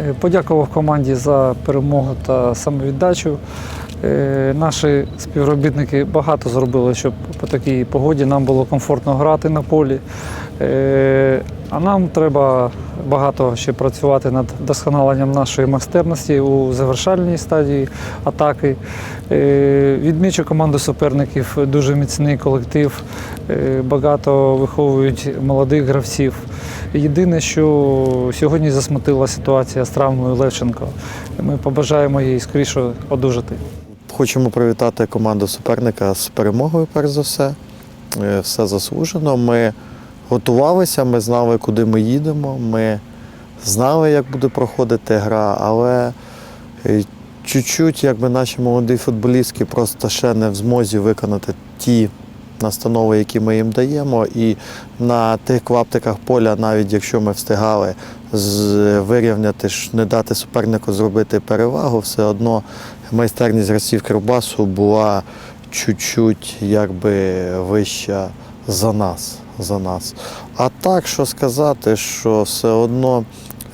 Е, Подякував команді за перемогу та самовіддачу. Е, Наші співробітники багато зробили, щоб по такій погоді нам було комфортно грати на полі. Е, А нам треба багато ще працювати над досконаленням нашої майстерності у завершальній стадії атаки. Е, Відмічу команду суперників, дуже міцний колектив, е, багато виховують молодих гравців. Єдине, що сьогодні засмутила ситуація з травмою Левченко. Ми побажаємо їй скоріше одужати. Хочемо привітати команду суперника з перемогою, перш за все. Все заслужено. Ми готувалися, ми знали, куди ми їдемо. Ми знали, як буде проходити гра, але е, чуть-чуть, якби наші молоді футболістки просто ще не в змозі виконати ті настанови, які ми їм даємо. І на тих клаптиках поля, навіть якщо ми встигали вирівняти, не дати супернику зробити перевагу, все одно майстерність гравців Кривбасу була чуть-чуть якби вища за нас. За нас. А так, що сказати, що все одно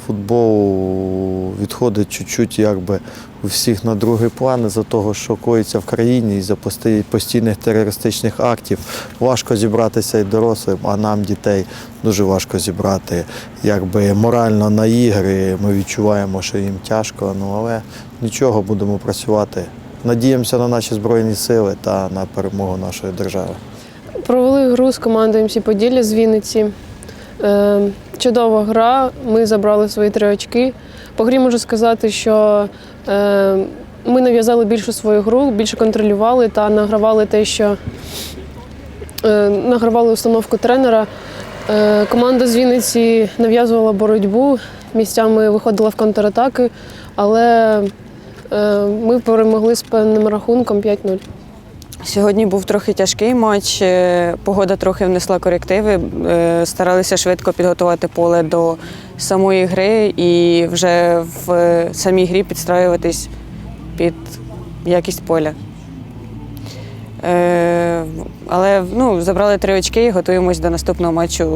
футбол відходить чуть-чуть якби у всіх на другий план із-за того, що коїться в країні, із-за пости- постійних терористичних актів. Важко зібратися і дорослим, а нам дітей дуже важко зібрати якби морально на ігри. Ми відчуваємо, що їм тяжко, ну але нічого, будемо працювати. Надіємося на наші збройні сили та на перемогу нашої держави. Провели гру з командою МС Поділля з Вінниці. Е, чудова гра. Ми забрали свої три очки. По грі можу сказати, що е, ми нав'язали більшу свою гру, більше контролювали та награвали те, що е, награвали установку тренера. Команда з Вінниці нав'язувала боротьбу, місцями виходила в контратаки, але ми перемогли з певним рахунком 5-0. Сьогодні був трохи тяжкий матч. е, Погода трохи внесла корективи. е, Старалися швидко підготувати поле до самої гри і вже в е, самій грі підстраюватись під якість поля. Але ну, забрали три очки і готуємось до наступного матчу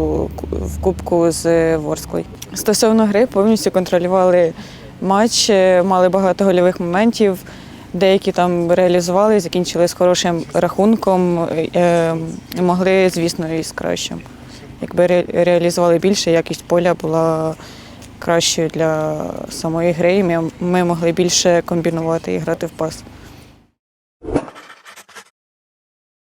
в Кубку з Ворсклою. Стосовно гри, повністю контролювали матч, мали багато гольових моментів. Деякі там реалізували, закінчили з хорошим рахунком. Е, могли, звісно, і з кращим. Якби реалізували більше, якість поля була кращою для самої гри, і ми могли більше комбінувати і грати в пас.